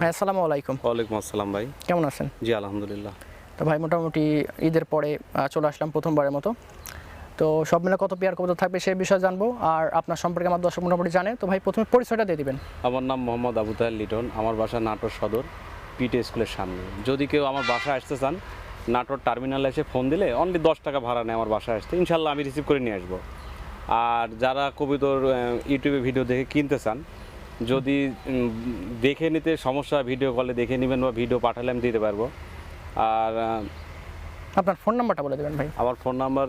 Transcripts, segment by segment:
ভাই আসসালামু আলাইকুম। ওয়ালাইকুম আসসালাম ভাই। কেমন আছেন? জি আলহামদুলিল্লাহ। তো ভাই মোটামুটি ঈদের পরে চলে আসলাম প্রথমবারের মতো। তো সব মিলে কত পেয়ার কত থাকবে সেই বিষয়ে জানব। আর আপনার সম্পর্কে আমার দর্শক মোটামুটি জানে। তো ভাই প্রথমে পরিচয়টা দিয়ে দিবেন। আমার নাম মোহাম্মদ আবু তাহের লিটন। আমার বাসা নাটোর সদর পিটে স্কুলের সামনে। যদি কেউ আমার বাসায় আসতে চান নাটোর টার্মিনালে এসে ফোন দিলে অনলি দশ টাকা ভাড়া নেয় আমার বাসায় আসতে। ইনশাল্লাহ আমি রিসিভ করে নিয়ে আসব। আর যারা কবিতর ইউটিউবে ভিডিও দেখে কিনতে চান যদি দেখে নিতে সমস্যা ভিডিও কলে দেখে নেবেন বা ভিডিও পাঠালে আমি দিতে পারব। আর আপনার ফোন নাম্বারটা বলে দেবেন ভাই। আমার phone number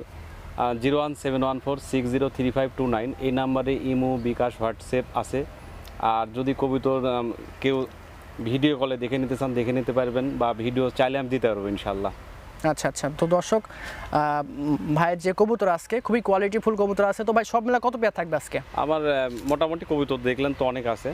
zero one seven one four six zero three five two nine এই নাম্বারে ইমো বিকাশ হোয়াটসঅ্যাপ আছে। আর যদি কবিতর কেউ ভিডিও কলে দেখে নিতে চান দেখে নিতে পারবেন বা ভিডিও চাইলে আমি দিতে পারব ইনশাল্লাহ আচ্ছা আচ্ছা। তো দর্শক ভাইয়ের যে কবুতর আজকে খুবই কোয়ালিটি ফুল কবুতর আছে। তো ভাই সব মিলে কত পেয়ার থাকবে আজকে? আমার মোটামুটি কবিতর দেখলেন তো অনেক আছে।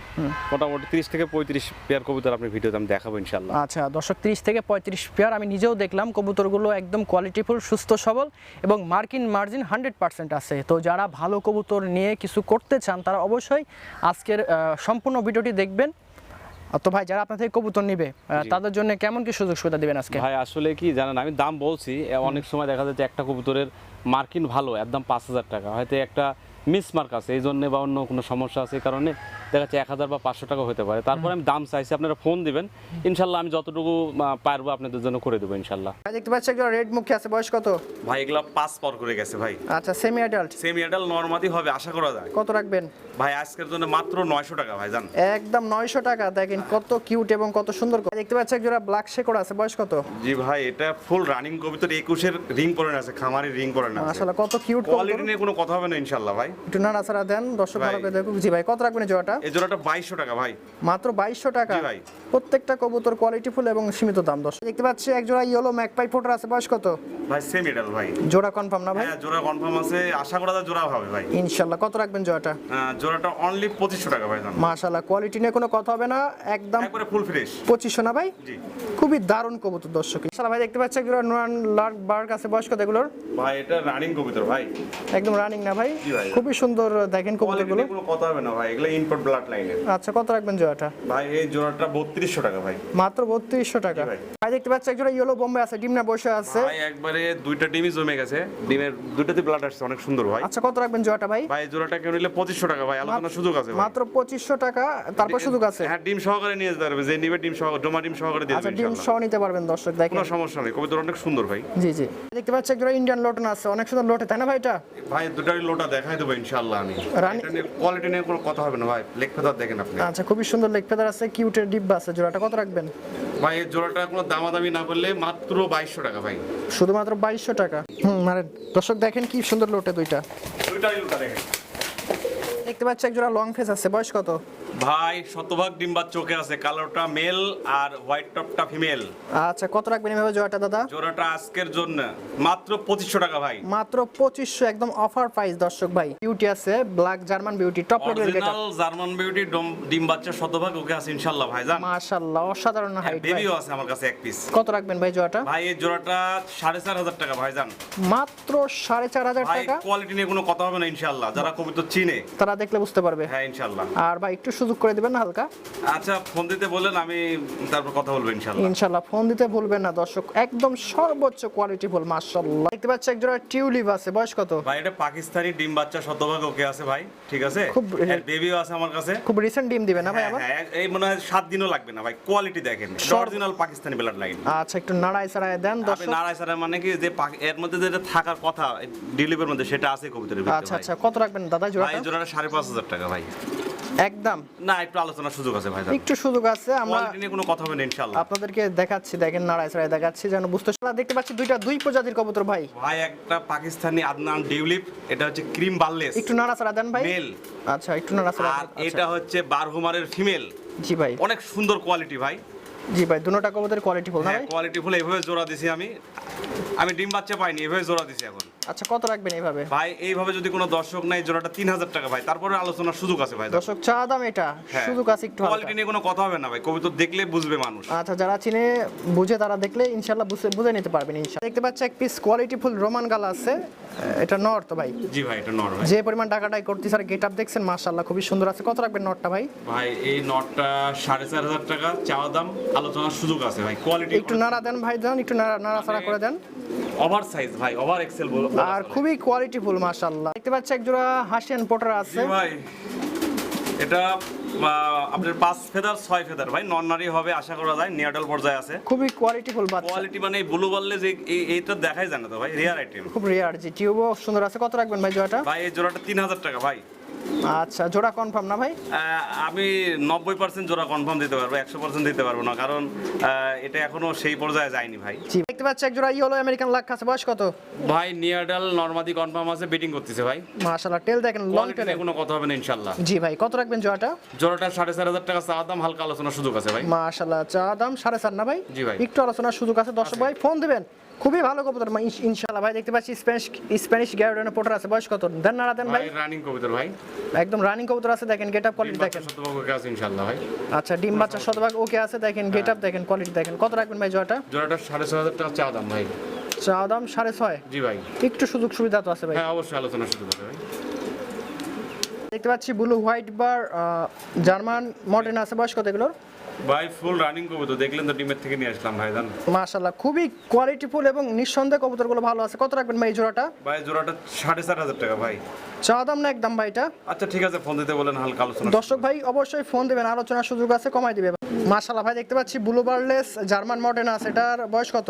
মোটামুটি তিরিশ থেকে পঁয়ত্রিশ পেয়ার কবিতর আপনি ভিডিওতে আমি দেখাবো ইনশাল্লাহ আচ্ছা দর্শক তিরিশ থেকে পঁয়ত্রিশ পেয়ার আমি নিজেও দেখলাম কবুতরগুলো একদম কোয়ালিটি ফুল সুস্থ সবল এবং মার্কিন মার্জিন হান্ড্রেড পার্সেন্ট আছে। তো যারা ভালো কবুতর নিয়ে কিছু করতে চান তারা অবশ্যই আজকের সম্পূর্ণ ভিডিওটি দেখবেন। তো ভাই যারা আপনার থেকে কবুতর নিবে তাদের জন্য কেমন কি সুযোগ সুবিধা দিবেন আজকে? ভাই আসলে কি জানেন আমি দাম বলছি অনেক সময় দেখা যাচ্ছে একটা কবুতরের মার্কিন ভালো একদম পাঁচ হাজার টাকা। হয়তো একটা মিস মার্ক আছে এই জন্য বা অন্য কোনো সমস্যা আছে এই কারণে দেখা যাচ্ছে এক হাজার বা পাঁচশো টাকা হতে পারে। তারপরে আমি দাম চাইছি আপনারা ফোন দিবেন। ইনশাল্লাহ আমি যতটুকু পারব আপনাদের জন্য করে দেবো ইনশাল্লাহ। ভাই দেখতে পাচ্ছি একজন রেড মুখে আছে বয়স কত? ভাই এগুলো পাস পর করে গেছে ভাই। আচ্ছা semi adult semi adult normally হবে আশা করা যায়। কত রাখবেন? ভাই আজকের জন্য মাত্র নয়শো টাকা ভাই জান। একদম নয়শো টাকা দেখেন কত কিউট এবং কত সুন্দর দেখতে পাচ্ছি একজোড়া ব্ল্যাক শেকড় আছে বয়স কত? জি ভাই এটা ফুল রানিং কবিতর একুশের রিং পরে আছে খামারি রিং পরে আছে। আসলে কত কিউট কোয়ালিটি নিয়ে কোনো কথা হবে না ইনশাল্লাহ ভাই। একটু নাড়াচাড়া দেন দর্শক। ভালো করে দেখুক। জি ভাই কত রাখবেন জোড়াটা? এই জোড়াটা বাইশশো টাকা ভাই। মাত্র বাইশশো টাকা। ভাই। প্রত্যেকটা কবুতর কোয়ালিটিফুল এবং সীমিত দাম। দর্শক দেখতে পাচ্ছি এক জোড়া ইয়েলো ম্যাকপাই ফোটার আছে। বয়স কত? ভাই সেমি এডাল ভাই। জোড়া কনফার্ম না ভাই? হ্যাঁ জোড়া কনফার্ম আছে। আশা করা যায় জোড়া হবে ভাই। ইনশাল্লাহ। কত রাখবেন জোড়াটা? জোড়াটা অনলি পঁচিশশো টাকা ভাই জান। কোয়ালিটি নিয়ে কোনো কথা হবে না। একদম একবারে ফুল ফ্রেশ পঁচিশশো না ভাই? জি। খুবই দারুণ কবুতর দর্শক। ভাই দেখতে পাচ্ছি এক জোড়া লার্ক আছে। বয়স কত এগুলোর? ভাই এটা রানিং কবিতর ভাই। একদম রানিং না ভাই? খুবই সুন্দর দেখেন কোয়ালিটি কবুতরগুলো। কোনো কথা হবে না ভাই। এগুলো ইনপুট ব্লাড লাইনের আচ্ছা কত রাখবেন জোড়াটা? ভাই এই জোড়াটা বত্রিশশো টাকা ভাই। মাত্র বত্রিশশো টাকা। ভাই। দেখতে পাচ্ছি একজোড়া ইয়েলো বোম্বে আছে ডিম না বসে আছে? ভাই একবারে দুইটা ডিমই জমে গেছে। ডিমের দুইটাতে ব্লাড আসছে অনেক সুন্দর ভাই। আচ্ছা কত রাখবেন জোড়াটা ভাই? ভাই জোড়াটা কেউ নিলে পঁচিশশো টাকা ভাই। আলোচনার সুযোগ আছে মাত্র পঁচিশশো টাকা তারপর সুযোগ আছে। হ্যাঁ ডিম সহকারে নিয়ে যেতে পারবে। যে নিবে ডিম সহকারে ডোমা ডিম সহকারে দিয়ে আচ্ছা ডিম সহ নিতে পারবেন দর্শক দেখেন। কোনো সমস্যা নেই কবিতা অনেক সুন্দর ভাই। জি জি। দেখতে পাচ্ছি একজোড়া ইন্ডিয়ান লোটন আছে অনেক সুন্দর লোটে তাই না ভাই এটা? ভাই দুটারই লোটা দেখাই দেবো ইনশাআল্লাহ আমি। রানী- কোয়ালিটি নিয়ে কোনো কথা হবে না ভাই। লেগ ফেদার দেখেন আপনি। আচ্ছা খুবই সুন্দর লেগ ফেদার আছে কিউটের ডিব্বা আছে জোড়াটা কত রাখবেন? ভাই এই জোড়াটা কোনো দামাদামি না বললে মাত্র বাইশশো টাকা ভাই। শুধুমাত্র বাইশশো টাকা। হুম মানে দর্শক দেখেন কি সুন্দর লোটে দুইটা। দুইটারই লোটা দেখেন। দেখতে পাচ্ছি একজোড়া লং ফেস আছে বয়স কত? ভাই শতভাগ ডিম্বার চোখে আছে কালোটা মেল আর হোয়াইট টপটা ফিমেল। আচ্ছা কত রাখবেন এভাবে জোড়াটা দাদা? জোড়াটা আজকের জন্য। মাত্র পঁচিশশো টাকা ভাই। মাত্র পঁচিশশো একদম অফার প্রাইস দর্শক ভাই। বিউটি আছে black German beauty top level original German beauty ডিম বাচ্চা শতভাগ ওকে আছে ইনশাআল্লাহ ভাই জান। মাশাআল্লাহ অসাধারণ হাইট ভাই। বেবিও আছে আমার কাছে এক পিস কত রাখবেন ভাই জোড়াটা? ভাই এই জোড়াটা সাড়ে চার হাজার টাকা ভাই জান। মাত্র সাড়ে চার হাজার ভাই টাকা? কোয়ালিটি নিয়ে কোনো কথা হবে না ইনশাআল্লাহ যারা কবিতা চিনে। তারা দেখলে বুঝতে পারবে। হ্যাঁ ইনশাআল্লাহ আর ভাই একটু সুযোগ করে দিবেন হালকা? আচ্ছা ফোন দিতে বলেন আমি তারপর কথা বলব ইনশাআল্লাহ। ইনশাল্লাহ ফোন দিতে ভুলবেন না দর্শক একদম সর্বোচ্চ কোয়ালিটি ফুল মাশাআল্লাহ। দেখতে পাচ্ছি একজোড়া টিউলিপ আছে বয়স কত? ভাই এটা পাকিস্তানি ডিম বাচ্চা শতভাগ ওকে আছে ভাই ঠিক আছে? খুব- বেবিও আছে আমার কাছে। খুব রিসেন্ট ডিম দিবে না ভাই হ্যাঁ, আবার? হ্যাঁ, এই মনে হয় সাত দিনও লাগবে না ভাই কোয়ালিটি দেখেন অরিজিনাল পাকিস্তানি ব্লাড লাইন আচ্ছা একটু নাড়াই সাড়াই দেন আপনি দর্শক। নারায় সারা মানে কি যে এর মধ্যে যেটা থাকার কথা ডিলিপের মধ্যে সেটা আছে কবিতার ভিতরে আচ্ছা আচ্ছা কত রাখবেন দাদা জোড়াটা? জোড়াটা সাড়ে পাঁচ হাজার টাকা ভাই। একদম। না একটু আলোচনার সুযোগ আছে ভাই একটু সুযোগ আছে আমরা নিয়ে কোনো কথা হবে না ইনশাআল্লাহ। আপনাদেরকে দেখাচ্ছি দেখেন নাড়াই দেখাচ্ছি যেন বুঝতে। দেখতে পাচ্ছি দুইটা দুই প্রজাতির কবুতর ভাই। ভাই একটা পাকিস্তানি আদনান ডিউলিপ এটা হচ্ছে ক্রিম বার্লেস। একটু নাড়া দেন ভাই। মেল আচ্ছা একটু নাড়া আর এটা হচ্ছে বারহুমারের ফিমেল। জি ভাই। অনেক সুন্দর কোয়ালিটি ভাই। জি ভাই দুটোটা কবুতরের কোয়ালিটি ফুল না হ্যাঁ ভাই? কোয়ালিটি ফুল এইভাবে জোড়া দিছি আমি। আমি ডিম বাচ্চা পাইনি এভাবে জোড়া দিছি এখন। আচ্ছা কত রাখবেন এইভাবে? ভাই এইভাবে যদি কোনো দর্শক নাই জোড়াটা তিন হাজার টাকা ভাই। তারপরে আলোচনার সুযোগ আছে ভাই দর্শক চা দাম এটা। হ্যাঁ। শুধু কাছে একটু কোয়ালিটি নিয়ে কোনো কথা হবে না ভাই। কবুতর দেখলে বুঝবে মানুষ। আচ্ছা যারা চিনে বুঝে তারা দেখলে ইনশাল্লাহ বুঝে বুঝে নিতে পারবেন ইনশাল্লাহ দেখতে পাচ্ছি এক পিস কোয়ালিটি ফুল রোমান গালা আছে। এটা নর তো ভাই? জি ভাই এটা নর ভাই। যে পরিমাণ টাকাটাই করতেছে আর গেট আপ দেখছেন মাশাল্লাহ খুবই সুন্দর আছে। কত রাখবেন নটটা ভাই? ভাই এই নটটা সাড়ে চার হাজার টাকা। চাওয়া দাম আলোচনার সুযোগ আছে ভাই। কোয়ালিটি একটু নাড়া দেন ভাই দেন একটু নাড়া নাড়া নাড়াচাড়া করে দেন। ওভার সাইজ ভাই ওভার এক্সেল বল আর খুবই কোয়ালিটি ফুল মাশাল্লাহ দেখতে পাচ্ছি এক হাসিয়ান পোটার আছে। ভাই এটা আপনার পাঁচ ফেদার ছয় ফেদার ভাই নন নারী হবে আশা করা যায় নিয়াডল পর্যায়ে আছে। খুবই কোয়ালিটি ফুল বাচ্চা। কোয়ালিটি মানে ব্লু বললে যে এইটা দেখাই যায় না তো ভাই রেয়ার আইটেম খুব রেয়ার জি টিউবও সুন্দর আছে। কত রাখবেন ভাই জোড়াটা? ভাই এই জোড়াটা তিন হাজার টাকা ভাই। আচ্ছা জোড়া কনফার্ম না ভাই? আমি নব্বই পার্সেন্ট জোড়া কনফার্ম দিতে পারব একশো পার্সেন্ট দিতে পারব না কারণ আহ, এটা এখনও সেই পর্যায়ে যায়নি ভাই। জি দেখতে পাচ্ছি এক জোড়া ইয়েলো আমেরিকান লাখ আছে বয়স কত? ভাই নিয়াডাল নর্মাদি কনফার্ম আছে বেটিং করতেছে ভাই। মাশাল্লাহ টেল দেখেন লং টেল কোনো কথা হবে না ইনশাল্লাহ জি ভাই কত রাখবেন জোড়াটা? জোড়াটা সাড়ে চার হাজার টাকা চা দাম হালকা আলোচনার সুযোগ আছে ভাই। মাশাল্লাহ চা দাম সাড়ে চার না ভাই? জি ভাই। একটু আলোচনার সুযোগ আছে দর্শক ভাই ফোন দিবেন। খুবই ভালো কবুতর ইনশাল্লাহ ভাই দেখতে পাচ্ছি স্প্যানিশ স্প্যানিশ গ্যারডেনের পোটার আছে। বয়স কত? দেন না দেন ভাই। রানিং কবিতর ভাই। একদম রানিং কবুতর আছে দেখেন গেট আপ কোয়ালিটি দেখেন। শতভাগ ওকে আছে ইনশাল্লাহ ভাই। আচ্ছা ডিম বাচ্চা শতভাগ ওকে আছে দেখেন গেট আপ দেখেন কোয়ালিটি দেখেন। কত রাখবেন ভাই জোড়াটা জোড়াটা সাড়ে ছয় হাজার টাকা চা দাম ভাই। চা দাম সাড়ে ছয়? জি ভাই। একটু সুযোগ সুবিধা তো আছে ভাই। হ্যাঁ অবশ্যই আলোচনার সুযোগ আছে ভাই। দেখতে পাচ্ছি blue white bar German modern আছে। বয়স কত এগুলোর? ভাই ফুল রানিং কবুতর। দেখলেন তো ডিমের থেকে নিয়ে আসলাম ভাই জান। মাশাল্লাহ খুবই কোয়ালিটিফুল এবং নিঃসন্দেহে কবুতরগুলো ভালো আছে। কত রাখবেন ভাই জোড়াটা? ভাই জোড়াটা সাড়ে চার হাজার টাকা ভাই। চা দাম না একদম ভাই এটা? আচ্ছা ঠিক আছে ফোন দিতে বলেন হালকা আলোচনা দর্শক ভাই অবশ্যই ফোন দেবেন আলোচনার সুযোগ আছে কমাই দিবে মাশাল্লাহ ভাই দেখতে পাচ্ছি ব্লু বারলেস জার্মান মডার্ন আছে। এটার বয়স কত?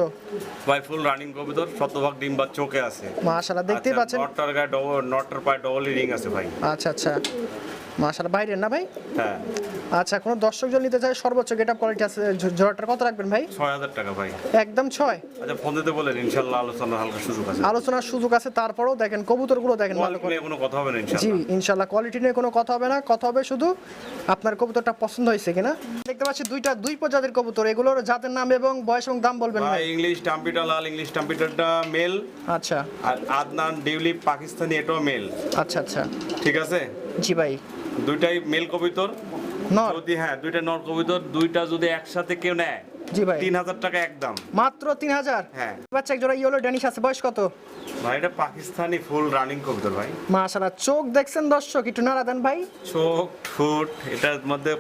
ভাই ফুল রানিং কবুতর শতভাগ ডিম বা চোখে আছে। মাশাল্লাহ দেখতেই পাচ্ছেন। নটটার গায়ে ডবল নটটার পায়ে ডবল রিং আছে ভাই। আচ্ছা আচ্ছা। মাশাল্লাহ বাইরের না ভাই? হ্যাঁ। আচ্ছা কোনো দর্শক জন নিতে চায় সর্বোচ্চ গেট আপ কোয়ালিটি আছে জোড়াটার কত রাখবেন ভাই? ছয় হাজার টাকা ভাই। একদম ছয়? আচ্ছা ফোন দিতে বলেন ইনশাল্লাহ আলোচনার হালকা সুযোগ আছে। আলোচনার সুযোগ আছে তারপরেও দেখেন কবুতরগুলো দেখেন ভালো করে। কোনো কথা হবে না জি ইনশাল্লাহ ইনশাল্লাহ কোয়ালিটি নিয়ে কোনো কথা হবে না কথা হবে শুধু আপনার কবুতরটা পছন্দ হয়েছে কিনা। দেখতে পাচ্ছি দুইটা দুই প্রজাতির কবুতর এগুলোর জাতের নাম এবং বয়স এবং দাম বলবেন ভাই ইংলিশ টাম্পিটা লাল ইংলিশ টাম্পিটারটা মেল আচ্ছা। আর আদনান ডিউলিপ পাকিস্তানি এটাও মেল আচ্ছা আচ্ছা। ঠিক আছে? জি ভাই। দুইটাই মেল কবিতর? না যদি হ্যাঁ দুইটা নর কবিতর দুইটা যদি একসাথে কেউ নেয় জি ভাই। তিন হাজার টাকা একদম। মাত্র তিন হাজার হ্যাঁ বাচ্চা এক জোড়া ইয়েলো ড্যানিশ আছে বয়স কত? ভাই এটা পাকিস্তানি ফুল রানিং কবিতর ভাই। মাশাল্লাহ চোখ দেখছেন দর্শক একটু নাড়া দেন ভাই। চোখ ঠোঁট এটার মধ্যে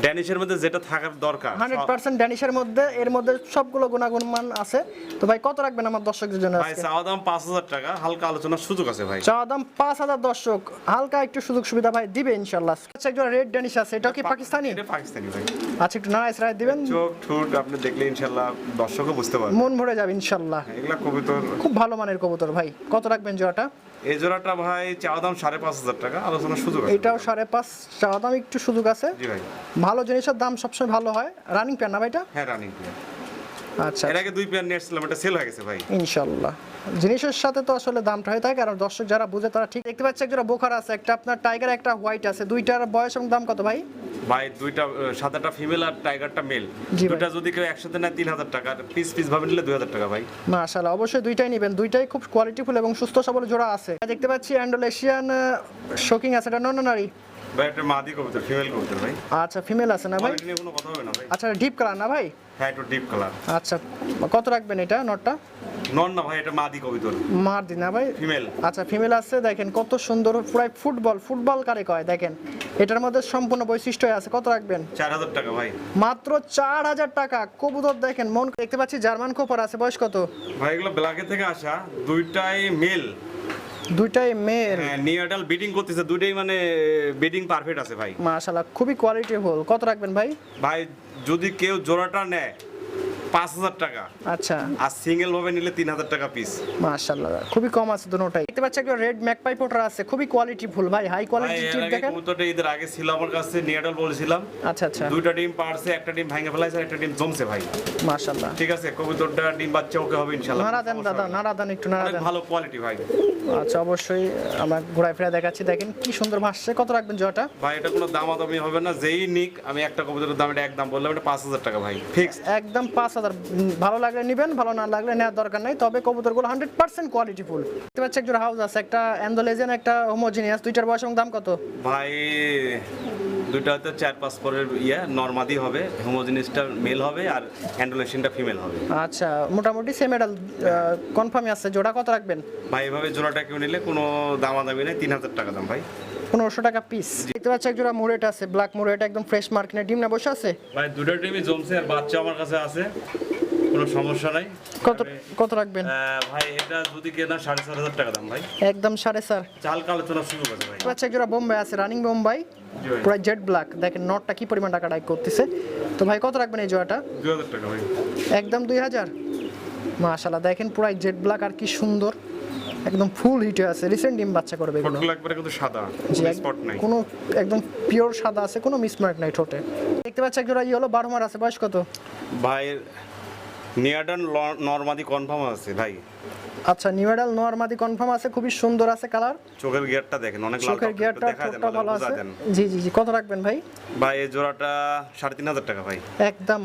ড্যানিশের মধ্যে যেটা থাকার দরকার হান্ড্রেড সব- পার্সেন্ট ড্যানিশের মধ্যে এর মধ্যে সবগুলো গুণাগুণ মান আছে। তো ভাই কত রাখবেন আমার দর্শকদের জন্য ভাই চাওয়া দাম পাঁচ হাজার টাকা হালকা আলোচনার সুযোগ আছে ভাই। চাওয়া দাম পাঁচ হাজার দর্শক হালকা একটু সুযোগ সুবিধা ভাই দিবে ইনশাল্লাহ আচ্ছা একজন রেড ড্যানিশ আছে এটাও কি পাকিস্তানি? এটা পাকিস্তানি ভাই। আচ্ছা একটু সারাই দিবেন। চোখ ঠোঁট আপনি দেখলে ইনশাল্লাহ দর্শকও বুঝতে পারবে। মন ভরে যাবে ইনশাল্লাহ। এগুলা কবুতর। খুব ভালো মানের কবুতর ভাই। কত রাখবেন জোড়াটা? এই জোড়াটা ভাই চাওয়া দাম সাড়ে পাঁচ হাজার টাকা আলোচনার সুযোগ আছে। এটাও সাড়ে পাঁচ চাওয়া দাম একটু সুযোগ আছে। জি ভাই। ভালো জিনিসের দাম সবসময় ভালো হয়। রানিং প্যান না ভাই এটা? হ্যাঁ রানিং আচ্ছা। এর আগে দুই প্যান নিয়ে আসছিলাম এটা সেল হয়ে গেছে ভাই। ইনশাল্লাহ। জিনিসের সাথে তো আসলে দামটা হয়ে থাকে কারণ দর্শক যারা বুঝে তারা ঠিক দেখতে পাচ্ছে একজোড়া বোখার আছে একটা আপনার টাইগার একটা হোয়াইট আছে। দুইটার বয়স এবং দাম কত ভাই? ভাই দুইটা সাদাটা ফিমেল আর টাইগারটা মেল দুইটা যদি কেউ একসাথে নেয় তিন হাজার টাকা পিস পিস ভাবে নিলে দুই হাজার টাকা ভাই। মাশাআল্লাহ অবশ্যই দুইটাই নেবেন। দুইটাই খুব কোয়ালিটিফুল এবং সুস্থ সবল জোড়া আছে। দেখতে পাচ্ছি অ্যান্ডোলেশিয়ান শোকিং আছে। এটা নন নারী? ভাই একটা মাদি কবুতর ফিমেল কবুতর ভাই। আচ্ছা ফিমেল আছে না ভাই? নিয়ে কোনো কথা হবে না ভাই। আচ্ছা ডিপ কালার না ভাই? হ্যাঁ একটু ডিপ কালার আচ্ছা কত রাখবেন এটা নটটা? নন না ভাই এটা মাদি কবুতর। না ভাই? ফিমেল আচ্ছা ফিমেল আছে দেখেন কত সুন্দর পুরাই ফুটবল ফুটবল কারে কয় দেখেন। এটার মধ্যে সম্পূর্ণ বৈশিষ্ট্য আছে কত রাখবেন? চার হাজার টাকা ভাই। মাত্র চার হাজার টাকা কবুতর দেখেন মন দেখতে পাচ্ছি জার্মান কোপার আছে বয়স কত? ভাই এগুলো ব্ল্যাকে থেকে আসা দুইটাই মেল দুইটাই মেল নিউডাল বিডিং করতেছে দুইটাই মানে বিডিং পারফেক্ট আছে ভাই। মাশাআল্লাহ খুবই কোয়ালিটিফুল কত রাখবেন ভাই? ভাই যদি কেউ জোড়াটা নেয় পাঁচ হাজার টাকা। আচ্ছা। আর সিঙ্গেল ভাবে নিলে তিন হাজার টাকা পিস মাশাআল্লাহ খুবই কম আছে দুটোটাই দেখতে পাচ্ছি একটা রেড ম্যাকপাই পোটার আছে খুবই কোয়ালিটিফুল ভাই হাই কোয়ালিটি টিপ দেখেন। কবুতরটা ঈদের আগে ছিল আমার কাছে নিউডাল বলেছিলাম আচ্ছা আচ্ছা। দুইটা ডিম পারছে একটা ডিম ভাঙে ফেলাইছে একটা ডিম জমছে ভাই। মাশাআল্লাহ। ঠিক আছে কবুতরটা ডিম বাচ্চা ওকে হবে ইনশাআল্লাহ নাড়া দেন দাদা নাড়া দেন একটু নাড়া দেন ভালো কোয়ালিটি ভাই। আচ্ছা অবশ্যই আমরা ঘোরায় ফেরা দেখাচ্ছি। দেখেন কি সুন্দর ভাসছে। কত রাখবেন জয়টা ভাই এটা কোনো দামাদামি হবে না। যেই নিক আমি একটা কবুতরের দাম এটা একদম বললাম এটা পাঁচ হাজার টাকা ভাই। ফিক্স একদম পাঁচ হাজার হাজার ভালো লাগলে নেবেন ভালো না লাগলে নেওয়ার দরকার নেই। তবে কবুতরগুলো হান্ড্রেড পার্সেন্ট কোয়ালিটি ফুল। দেখতে পাচ্ছি একজন হাউস আছে একটা অ্যান্ডোলেজেন একটা হোমোজিনিয়াস দুইটার বয়স এবং দাম কত? ভাই দুইটা হয়তো চার পাঁচ পরের ইয়ে নর্মাদি হবে। হোমোজিনিসটা মেল হবে আর অ্যান্ডোলেশনটা ফিমেল হবে। আচ্ছা মোটামুটি সেম মেডাল কনফার্মই আছে। জোড়া কত রাখবেন? ভাই এভাবে জোড়াটা কেউ নিলে কোনো দামাদামি নেই তিন হাজার টাকা দাম ভাই। পনেরোশো টাকা পিস দেখতে পাচ্ছি এক জোড়া মুরেট আছে ব্ল্যাক মুরেট একদম ফ্রেশ মার্কেটে ডিম না বসে আছে? ভাই দুটো টিমই জমছে আর বাচ্চা আমার কাছে আছে কোনো সমস্যা নাই। কত কত রাখবেন? ভাই এটা যদি কেনা সাড়ে চার হাজার টাকা দাম ভাই। একদম সাড়ে চার। চাল আলোচনা শুরু করছে ভাই। দেখতে পাচ্ছি এক জোড়া বোম্বাই আছে রানিং বোম্বাই পুরো জেড ব্ল্যাক দেখেন নটটা কি পরিমাণ টাকা ডাইক করতেছে। তো ভাই কত রাখবেন এই জোড়াটা? দুই হাজার টাকা ভাই। একদম দুই হাজার। মাশাল্লাহ দেখেন পুরাই জেড ব্ল্যাক আর কি সুন্দর। একদম ফুল হিটে আছে। রিসেন্ট ডিম বাচ্চা করবে এগুলো। ফটোগুলো একবারে কিন্তু সাদা জি, স্পট নাই। কোনো একদম পিওর সাদা আছে কোনো মিসমার্ক নাই ঠোঁটে। দেখতে পাচ্ছি এক জোড়া ইয়েলো বারো মার আছে বয়স কত? ভাই নিয়াডান নর্মাদি কনফার্ম আছে ভাই। আচ্ছা নিউডাল নরমাদি কনফার্ম আছে খুবই সুন্দর আছে কালার চোখের গিয়ারটা দেখেন অনেক লাল চোখের গিয়ারটা দেখা ঠোঁটটা ভালো আছে। জি জি জি কত রাখবেন ভাই? ভাই এই জোড়াটা সাড়ে তিন হাজার টাকা ভাই। একদম।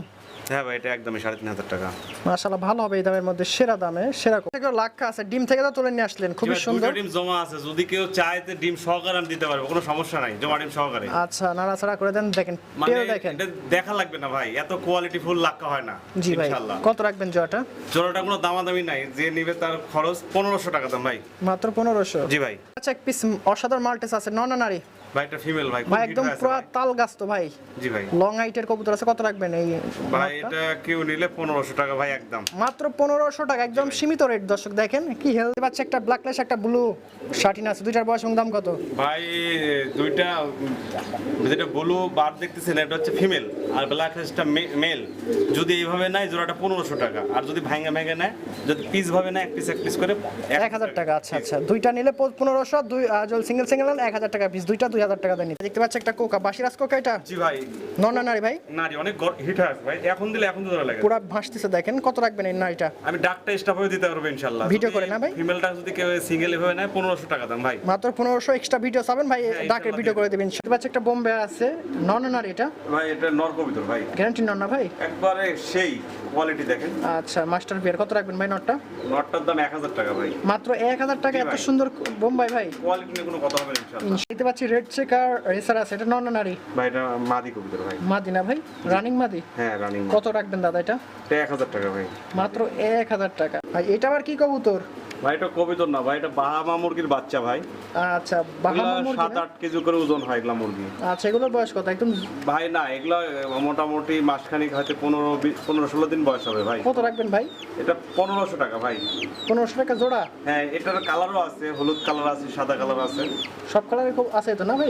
হ্যাঁ ভাই এটা একদমই সাড়ে তিন হাজার টাকা। মাশাল্লাহ ভালো হবে এই দামের মধ্যে সেরা দামে সেরা লাক্ষা আছে ডিম থেকে তো তুলে নিয়ে আসলেন খুবই সুন্দর। ডিম জমা আছে যদি কেউ চায় তো ডিম সহকারে আমি দিতে পারব কোনো সমস্যা নাই জমা ডিম সহকারে। আচ্ছা নাড়াচাড়া করে দেন দেখেন মানে টেল দেখেন। এটা দেখা লাগবে না ভাই এত কোয়ালিটি ফুল লাক্কা হয় না জি ভাই কত রাখবেন জয়টা জোড়াটা কোনো দামাদামি নাই যে নিবে তার খরচ পনেরোশো টাকা দাম ভাই। মাত্র পনেরোশো? জি ভাই। আচ্ছা এক পিস অসাধারণ মাল্টেস আছে নন নারী? ভাই এটা ফিমেল ভাই ভাই একদম পুরো তাল গাছ তো ভাই। জি ভাই। লং হাইটের কবুতর আছে কত রাখবেন এই ভাই? এটা কেউ নিলে টাকা ভাই একদম। মাত্র টাকা একদম সীমিত রেট দর্শক দেখেন কি হেলদি পাচ্ছে একটা ব্ল্যাক একটা ব্লু শার্টিন আছে দুইটার বয়স এবং দাম কত? ভাই দুইটা যেটা ব্লু বার দেখতেছেন এটা হচ্ছে ফিমেল আর ব্ল্যাক মেল যদি এইভাবে নেয় জোড়াটা পনেরোশো টাকা আর যদি ভাঙে ভেঙে নেয় যদি পিস ভাবে নেয় এক পিস এক পিস করে এক হাজার টাকা আচ্ছা আচ্ছা দুইটা নিলে পনেরোশো দুই সিঙ্গেল সিঙ্গেল এক হাজার টাকা পিস দুইটা দুই হাজার টাকা দেন। দেখতে পাচ্ছি একটা কোকা বাসিরাজ কোকা এটা? জি ভাই। নন না নারী ভাই? নারী অনেক হিট আছে ভাই এখন দিলে এখন তো ধরা লাগে পুরা ভাসতেছে দেখেন কত রাখবেন এই নারীটা আমি ডাকটা স্টাফ হয়ে দিতে পারব ইনশাল্লাহ। ভিডিও করে না ভাই? ফিমেলটা যদি কেউ সিঙ্গেল হয়ে নেয় পনেরোশো টাকা দাম ভাই। মাত্র পনেরোশো এক্সট্রা ভিডিও পাবেন ভাই হ্যাঁ, ডাকের ভিডিও করে দেবেন। দেখতে পাচ্ছি একটা বোম্বে আছে নন নারী এটা। ভাই এটা নর কবিতর ভাই। গ্যারান্টি নন না ভাই? একবারে সেই কোয়ালিটি দেখেন। আচ্ছা মাস্টার বিয়ার কত রাখবেন ভাই নটটা নটটার দাম এক হাজার টাকা ভাই। মাত্র এক হাজার টাকা এত সুন্দর কোম্বাই ভাই। কোয়ালিটি নিয়ে কোনো কথা হবে না ইনশাল্লাহ। দেখতে পাচ্ছি রেড চেকার রেসার আছে এটা নন নারী? ভাই এটা মাদি কবিতর ভাই। মাদি না ভাই? রানিং মাদি? হ্যাঁ রানিং কত রাখবেন দাদা এটা? এক হাজার টাকা ভাই। মাত্র এক হাজার টাকা। ভাই এটা আবার কি কবুতর? ভাই এটা কবিতর না ভাই এটা বাহামা মুরগির বাচ্চা ভাই। আচ্ছা বাহামা মুরগি সাত না? আট কেজি করে ওজন হয় এগুলা মুরগি। আচ্ছা এগুলোর বয়স কত? একদম ভাই না এগুলা মোটামুটি মাসখানিক হয়তো পনেরো বি- পনেরো ষোলো দিন বয়স হবে ভাই। কত রাখবেন ভাই? এটা পনেরোশো টাকা ভাই। পনেরোশো টাকা জোড়া? হ্যাঁ এটার কালারও আছে হলুদ কালার আছে সাদা কালার আছে। সব কালারের খুব আছে তো না ভাই?